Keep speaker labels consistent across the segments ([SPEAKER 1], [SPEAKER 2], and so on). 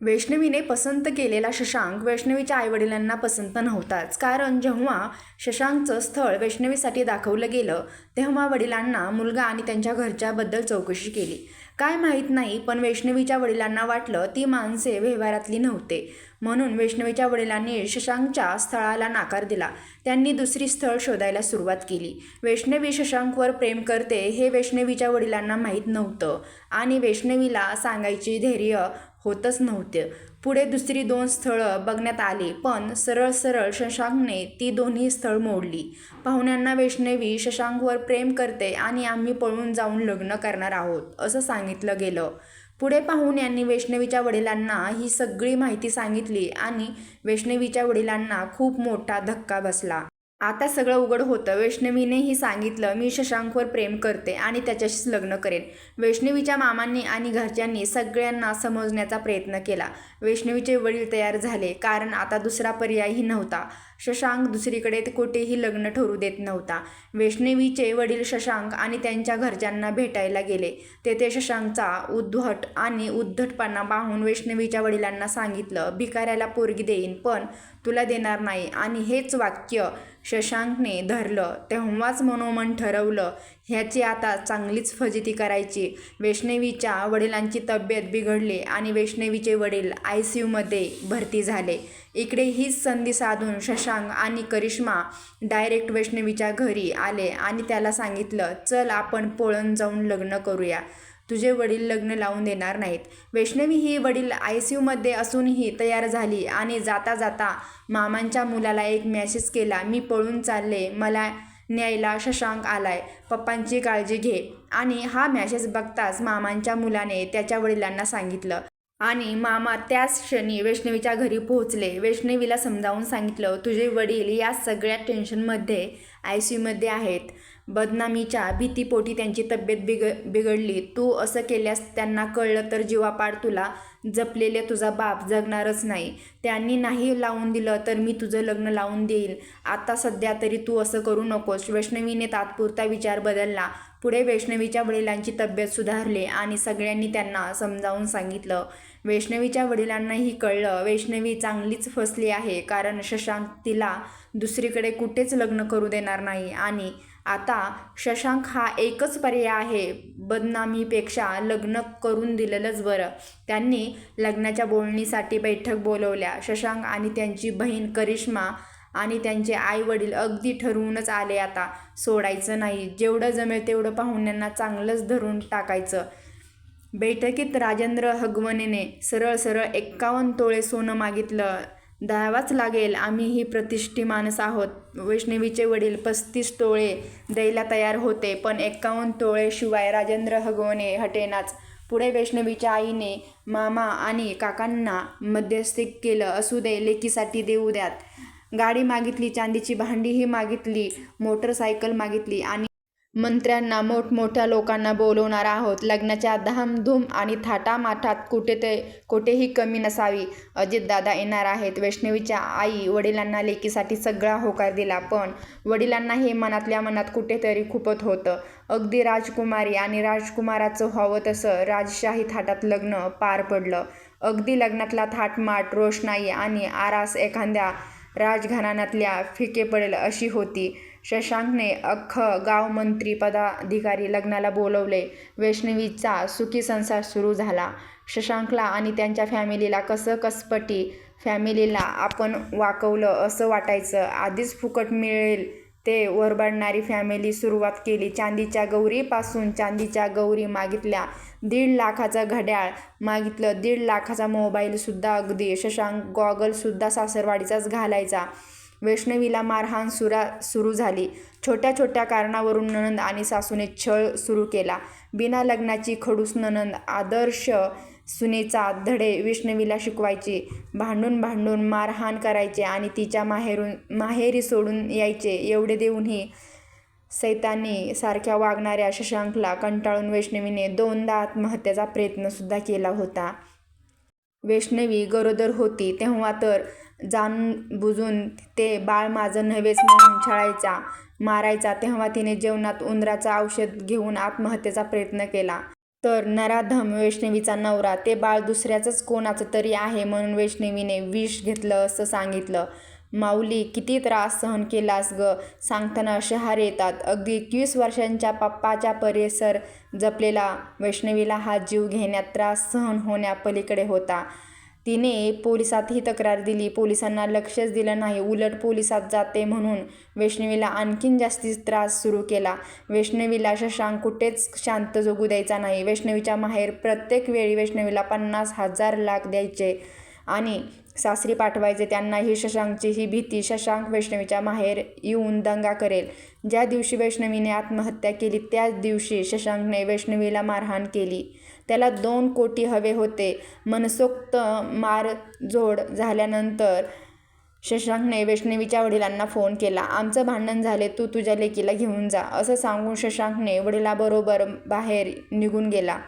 [SPEAKER 1] वैष्णवीने पसंत केलेला शशांक वैष्णवीच्या आईवडिलांना पसंत नव्हताच. कारण जेव्हा शशांकचं स्थळ वैष्णवीसाठी दाखवलं गेलं तेव्हा वडिलांना मुलगा आणि त्यांच्या घरच्याबद्दल चौकशी केली. काय माहीत नाही पण वैष्णवीच्या वडिलांना वाटलं ती माणसे व्यवहारातली नव्हते. म्हणून वैष्णवीच्या वडिलांनी शशांकच्या स्थळाला नाकार दिला. त्यांनी दुसरी स्थळ शोधायला सुरुवात केली. वैष्णवी शशांकवर प्रेम करते हे वैष्णवीच्या वडिलांना माहीत नव्हतं आणि वैष्णवीला सांगायची धैर्य होतच नव्हते. पुढे दुसरी दोन स्थळं बघण्यात आली पण सरळ सरळ शशांकने ती दोन्ही स्थळ मोडली. पाहुण्यांना वैष्णवी शशांकवर प्रेम करते आणि आम्ही पळून जाऊन लग्न करणार आहोत असं सांगितलं गेलं. पुढे पाहून यांनी वैष्णवीच्या वडिलांना ही सगळी माहिती सांगितली आणि वैष्णवीच्या वडिलांना खूप मोठा धक्का बसला. आता सगळं उघड होतं. वैष्णवीनेही सांगितलं मी शशांकवर प्रेम करते आणि त्याच्याशीच लग्न करेन. वैष्णवीच्या मामांनी आणि घरच्यांनी सगळ्यांना समजण्याचा प्रयत्न केला. वैष्णवीचे वडील तयार झाले कारण आता दुसरा पर्यायही नव्हता. शशांक दुसरीकडे कुठेही लग्न ठरू देत नव्हता. वैष्णवीचे वडील शशांक आणि त्यांच्या घरच्यांना भेटायला गेले. तेथे शशांकचा उद्धट आणि उद्धटपणा पाहून वैष्णवीच्या वडिलांना सांगितलं भिकाऱ्याला पोरगी देईन पण तुला देणार नाही. आणि हेच वाक्य शशांकने धरलं. तेव्हाच मनोमन ठरवलं ह्याची आता चांगलीच फजिती करायची. वैष्णवीच्या वडिलांची तब्येत बिघडली आणि वैष्णवीचे वडील आय सी यूमध्ये भरती झाले. इकडे हीच संधी साधून शशांक आणि करिश्मा डायरेक्ट वैष्णवीच्या घरी आले आणि त्याला सांगितलं चल आपण पळून जाऊन लग्न करूया. तुझे वडील लग्न लावून देणार नाहीत. वैष्णवी ही वडील आय सी यूमध्ये असूनही तयार झाली आणि जाता जाता मामांच्या मुलाला एक मेसेज केला मी पळून चालले मला न्यायला शशांक आलाय पप्पांची काळजी घे. आणि हा मॅसेज बघताच मामांच्या मुलाने त्याच्या वडिलांना सांगितलं. आणि मामा त्याच क्षणी वैष्णवीच्या घरी पोहोचले. वैष्णवीला समजावून सांगितलं तुझे वडील या सगळ्या टेन्शनमध्ये आय सी यूमध्ये आहेत. बदनामीच्या भीतीपोटी त्यांची तब्येत बिग बिघडली. तू असं केल्यास त्यांना कळलं तर जीवापाड तुला. जपलेले तुझा बाप जगणारच नाही. त्यांनी नाही लावून दिलं तर मी तुझं लग्न लावून देईल. आता सध्या तरी तू असं करू नकोस. वैष्णवीने तात्पुरता विचार बदलला. पुढे वैष्णवीच्या वडिलांची तब्येत सुधारली आणि सगळ्यांनी त्यांना समजावून सांगितलं. वैष्णवीच्या वडिलांनाही कळलं वैष्णवी चांगलीच फसली आहे. कारण शशांक तिला दुसरीकडे कुठेच लग्न करू देणार नाही आणि आता शशांक हा एकच पर्याय आहे. बदनामीपेक्षा लग्न करून दिलेलंच बरं. त्यांनी लग्नाच्या बोलणीसाठी बैठक बोलवल्या. शशांक आणि त्यांची बहीण करिश्मा आणि त्यांचे आईवडील अगदी ठरवूनच आले आता. सोडायचं नाही. जेवढं जमेल तेवढं पाहुण्यांना चांगलंच धरून टाकायचं. बैठकीत राजेंद्र हगवनेने सरळ सरळ एक्कावन्न तोळे सोनं मागितलं. द्यावाच लागेल. आम्ही ही प्रतिष्ठी माणस आहोत. वैष्णवीचे वडील पस्तीस टोळे द्यायला तयार होते पण एक्कावन्न तोळेशिवाय राजेंद्र हगवणे हटेनाच. पुढे वैष्णवीच्या आईने मामा आणि काकांना मध्यस्थी केलं. असू दे लेकीसाठी देऊ द्यात. गाडी मागितली चांदीची भांडीही मागितली मोटरसायकल मागितली आणि मंत्र्यांना मोठमोठ्या लोकांना बोलवणार आहोत. लग्नाच्या धामधूम आणि थाटामाठात कुठे ते कुठेही कमी नसावी. अजितदादा येणार आहेत. वैष्णवीच्या आई वडिलांना लेकीसाठी सगळा होकार दिला पण वडिलांना हे मनातल्या मनात कुठेतरी खुपत होतं. अगदी राजकुमारी आणि राजकुमाराचं व्हावं तसं राजशाही थाटात लग्न पार पडलं. अगदी लग्नातला थाटमाट रोषणाई आणि आरास एखाद्या राजघराण्यातल्या फिके पडेल अशी होती. शशांकने अख्खं गाव मंत्री पदाधिकारी लग्नाला बोलवले. वैष्णवीचा सुखी संसार सुरू झाला. शशांकला आणि त्यांच्या फॅमिलीला कसं कसपटी फॅमिलीला आपण वाकवलं असं वाटायचं. आधीच फुकट मिळेल ते वरबडणारी फॅमिली सुरुवात केली. चांदीच्या गौरीपासून चांदीच्या गौरी मागितल्या. दीड लाखाचं घड्याळ मागितलं. दीड लाखाचा मोबाईलसुद्धा अगदी. शशांक गॉगलसुद्धा सासरवाडीचाच घालायचा. वैष्णवीला मारहाण सुरा सुरू झाली. छोट्या छोट्या कारणावरून ननंद आणि सासूने छळ सुरू केला. बिना लग्नाची खडूस ननंद आदर्श सुनेचा धडे वैष्णवीला शिकवायचे. भांडून भांडून मारहाण करायचे आणि तिच्या माहेरून माहेरी सोडून यायचे. एवढे देऊनही सैतानी सारख्या वागणाऱ्या शशांकला कंटाळून वैष्णवीने दोनदा आत्महत्येचा प्रयत्नसुद्धा केला होता. वैष्णवी गरोदर होती तेव्हा तर जाणून बुजून ते बाळ माझं नव्हेच म्हणून छळायचा मारायचा तेव्हा तिने जेवणात उंदराचं औषध घेऊन आत्महत्येचा प्रयत्न केला. तर नराधम वैष्णवीचा नवरा ते बाळ दुसऱ्याचंच कोणाचं तरी आहे म्हणून वैष्णवीने विष घेतलं असं सांगितलं. माऊली किती त्रास सहन केलास ग? सांगताना शहारे येतात. अगदी एकवीस वर्षांच्या पप्पाच्या परिसर जपलेला वैष्णवीला हा जीव घेण्यात त्रास सहन होण्यापलीकडे होता. तिने पोलिसातही तक्रार दिली. पोलिसांना लक्षच दिलं नाही. उलट पोलिसात जाते म्हणून वैष्णवीला आणखीन जास्ती त्रास सुरू केला. वैष्णवीला शशांक कुठेच शांत जगू द्यायचा नाही. वैष्णवीच्या माहेर प्रत्येक वेळी वैष्णवीला पन्नास हजार लाख द्यायचे आणि सासरी पाठवायचे. त्यांना ही शशांकची ही भीती. शशांक वैष्णवीच्या माहेर येऊन दंगा करेल. ज्या दिवशी वैष्णवीने आत्महत्या केली त्याच दिवशी शशांकने वैष्णवीला मारहाण केली. त्याला दोन कोटी हवे होते. मनसोक्त मारझोड झाल्यानंतर शशांकने वैष्णवीच्या वडिलांना फोन केला. आमचं भांडण झाले तू तुझ्या लेकीला घेऊन जा असं सांगून शशांकने वडिलाबरोबर बाहेर निघून गेला.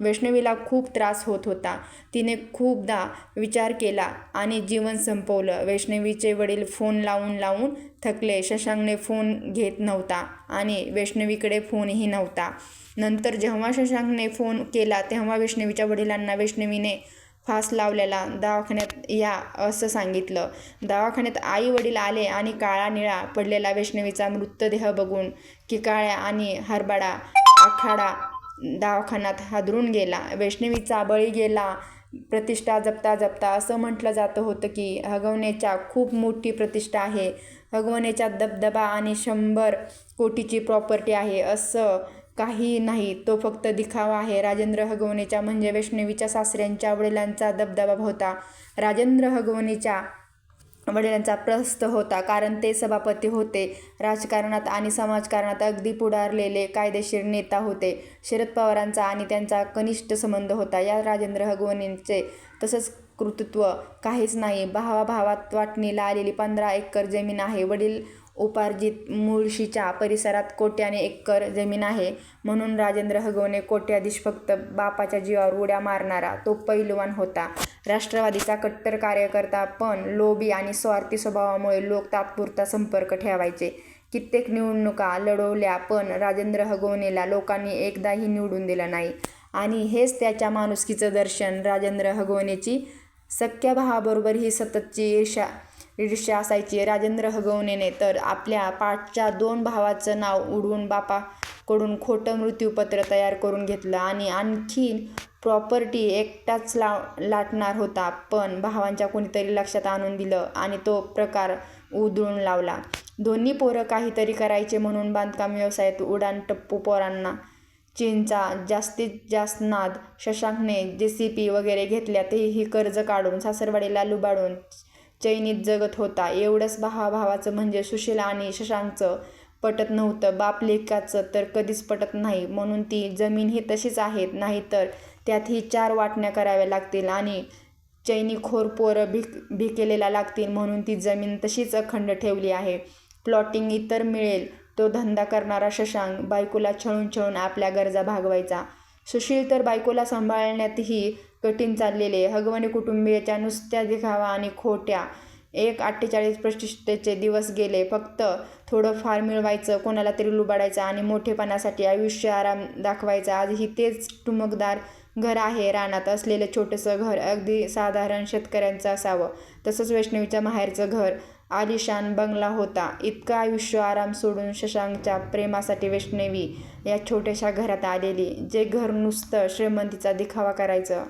[SPEAKER 1] वैष्णवीला खूप त्रास होत होता. तिने खूपदा विचार केला आणि जीवन संपवलं. वैष्णवीचे वडील फोन लावून लावून थकले. शशांकने फोन घेत नव्हता आणि वैष्णवीकडे फोनही नव्हता. नंतर जेव्हा शशांकने फोन केला तेव्हा वैष्णवीच्या वडिलांना वैष्णवीने फास लावलेला दवाखान्यात या असं सांगितलं. दवाखान्यात आई वडील आले आणि काळा निळा पडलेला वैष्णवीचा मृतदेह बघून की काळ्या आणि हरबाडा आखाडा दवाखान्यात हादरून गेला. वैष्णवीचा बळी गेला. प्रतिष्ठा जपता जपता असं म्हटलं जातं होतं की हगवण्याच्या खूप मोठी प्रतिष्ठा आहे. हगवण्याच्या दबदबा आणि शंभर कोटीची प्रॉपर्टी आहे असं काही नाही तो फक्त दिखावा आहे. राजेंद्र हगवणेच्या म्हणजे वैष्णवीच्या सासऱ्यांच्या वडिलांचा दबदबा होता. राजेंद्र हगवणेच्या वडिलांचा प्रस्थ होता. कारण ते सभापती होते. राजकारणात आणि समाजकारणात अगदी पुढारलेले कायदेशीर नेता होते. शरद पवारांचा आणि त्यांचा कनिष्ठ संबंध होता. या राजेंद्र हगवणेंचे तसंच कृतित्व काहीच नाही. भावाभावात वाटणीला आलेली पंधरा एकर जमीन आहे. वडील उपार्जित मुळशीच्या परिसरात कोट्याने एकर जमीन आहे. म्हणून राजेंद्र हगवणे कोट्याधीश फक्त बापाच्या जीवावर उड्या मारणारा तो पैलवान होता. राष्ट्रवादीचा कट्टर कार्यकर्ता पण लोभी आणि स्वार्थी स्वभावामुळे लोक तात्पुरता संपर्क ठेवायचे. कित्येक निवडणुका लढवल्या पण राजेंद्र हगवणेला लोकांनी एकदाही निवडून दिलं नाही. आणि हेच त्याच्या माणुसकीचं दर्शन राजेंद्र हगवणेची सख्या भावाबरोबर ही सततची ईर्ष्या ईर्ष्या असायची राजेंद्र हगवणेने तर आपल्या पाठच्या दोन भावाचं नाव उडवून बापाकडून खोटं मृत्यूपत्र तयार करून घेतलं आणि आणखीन प्रॉपर्टी एकटाच ला लाटणार होता पण भावांच्या कोणीतरी लक्षात आणून दिलं आणि तो प्रकार उधळून लावला. दोन्ही पोरं काहीतरी करायचे म्हणून बांधकाम व्यवसायात उडान टप्पू पोरांना चीनचा जास्तीत जास्त नाद शशांकने जे सी पी वगैरे घेतल्या तेही कर्ज काढून सासरवाडीला लुबाडून चैनीत जगत होता. एवढंच भावाभावाचं म्हणजे सुशील आणि शशांकचं पटत नव्हतं. बाप लेकाचं तर कधीच पटत नाही. म्हणून ती जमीन ही तशीच आहेत. नाहीतर त्यातही चार वाटण्या कराव्या लागतील आणि चैनीखोर पोरं भिक भिकेलेला लागतील. म्हणून ती जमीन तशीच अखंड ठेवली आहे. प्लॉटिंग इतर मिळेल. तो धंदा करणारा शशांक बायकोला छळून छळून आपल्या गरजा भागवायचा. सुशील तर बायकोला सांभाळण्यातही कठीण चाललेले. हगवणे कुटुंबियाच्या नुसत्या दिखावा आणि खोट्या. एक अठ्ठेचाळीस प्रतिष्ठेचे दिवस गेले. फक्त थोडंफार मिळवायचं कोणाला तरी लुबाडायचं आणि मोठेपणासाठी आयुष्य आराम दाखवायचा. आजही तेच टुमकदार घर आहे रानात. असलेलं छोटंसं घर अगदी साधारण शेतकऱ्यांचं असावं. तसंच वैष्णवीच्या माहेरचं घर. आलिशान बंगला होता. इतकं आयुष्य आराम सोडून शशांकच्या प्रेमासाठी वैष्णवी या छोट्याशा घरात आलेली. जे घर नुसतं श्रीमंतीचा दिखावा करायचं.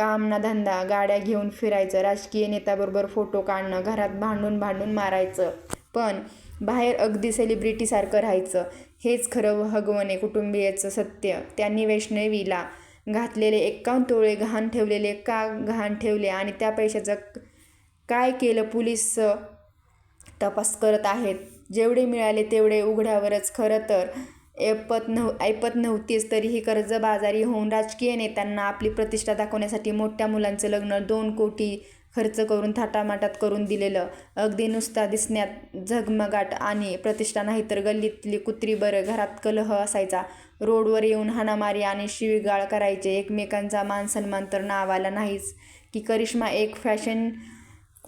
[SPEAKER 1] काम ना धंदा गाड्या घेऊन फिरायचं राजकीय नेत्याबरोबर फोटो काढणं घरात भांडून भांडून मारायचं. पण बाहेर अगदी सेलिब्रिटीसारखं राहायचं. हेच खरं हगवणे कुटुंबियाचं सत्य. त्यांनी वैष्णवीला घातलेले एक्कावन्न तोळे गहाण ठेवलेले का गहाण ठेवले आणि त्या पैशाचं काय केलं पोलीस तपास करत आहेत. जेवढे मिळाले तेवढे उघड्यावरच. खरं तर ऐपत नव्ह ऐपत नव्हतीच तरीही कर्जबाजारी होऊन राजकीय नेत्यांना आपली प्रतिष्ठा दाखवण्यासाठी मोठ्या मुलांचं लग्न दोन कोटी खर्च करून थाटामाटात करून दिलेलं. अगदी नुसता दिसण्यात झगमगाट आणि प्रतिष्ठा नाही तर गल्लीतली कुत्री बरं घरात कलह असायचा. रोडवर येऊन हाणामारी आणि शिवीगाळ करायचे. एकमेकांचा मानसन्मान तर नावाला नाहीच. की करिश्मा एक फॅशन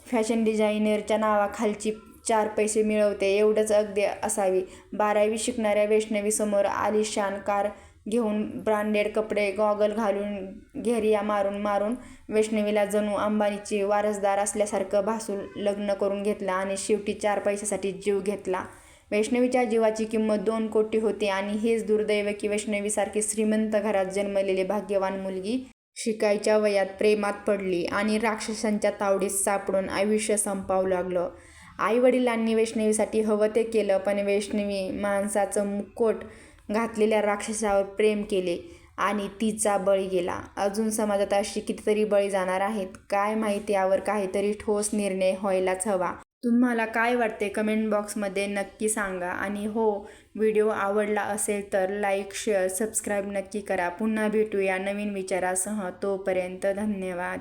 [SPEAKER 1] फॅशन डिझायनरच्या नावाखालची चार पैसे मिळवते एवढंच अगदी असावी. बारावी शिकणाऱ्या वैष्णवीसमोर आलिशान कार घेऊन ब्रँडेड कपडे गॉगल घालून घेरिया मारून मारून वैष्णवीला जणू अंबानीची वारसदार असल्यासारखं भासून लग्न करून घेतलं आणि शेवटी चार पैशासाठी जीव घेतला. वैष्णवीच्या जीवाची किंमत दोन कोटी होती आणि हेच दुर्दैव की वैष्णवीसारखी श्रीमंत घरात जन्मलेली भाग्यवान मुलगी शिकायच्या वयात प्रेमात पडली आणि राक्षसांच्या तावडीत सापडून आयुष्य संपावू लागलं. आईवडिलांनी वैष्णवीसाठी हवं ते केलं पण वैष्णवी माणसाचं मुकोट घातलेल्या राक्षसावर प्रेम केले आणि तिचा बळी गेला. अजून समाजात अशी कितीतरी बळी जाणार आहेत? काय माहिती यावर काहीतरी ठोस निर्णय व्हायलाच हवा. तुम्हाला काय वाटते? कमेंट बॉक्समध्ये नक्की सांगा. आणि हो व्हिडिओ आवडला असेल तर लाईक शेअर सबस्क्राईब नक्की करा. पुन्हा भेटूया नवीन विचारासह. तोपर्यंत धन्यवाद.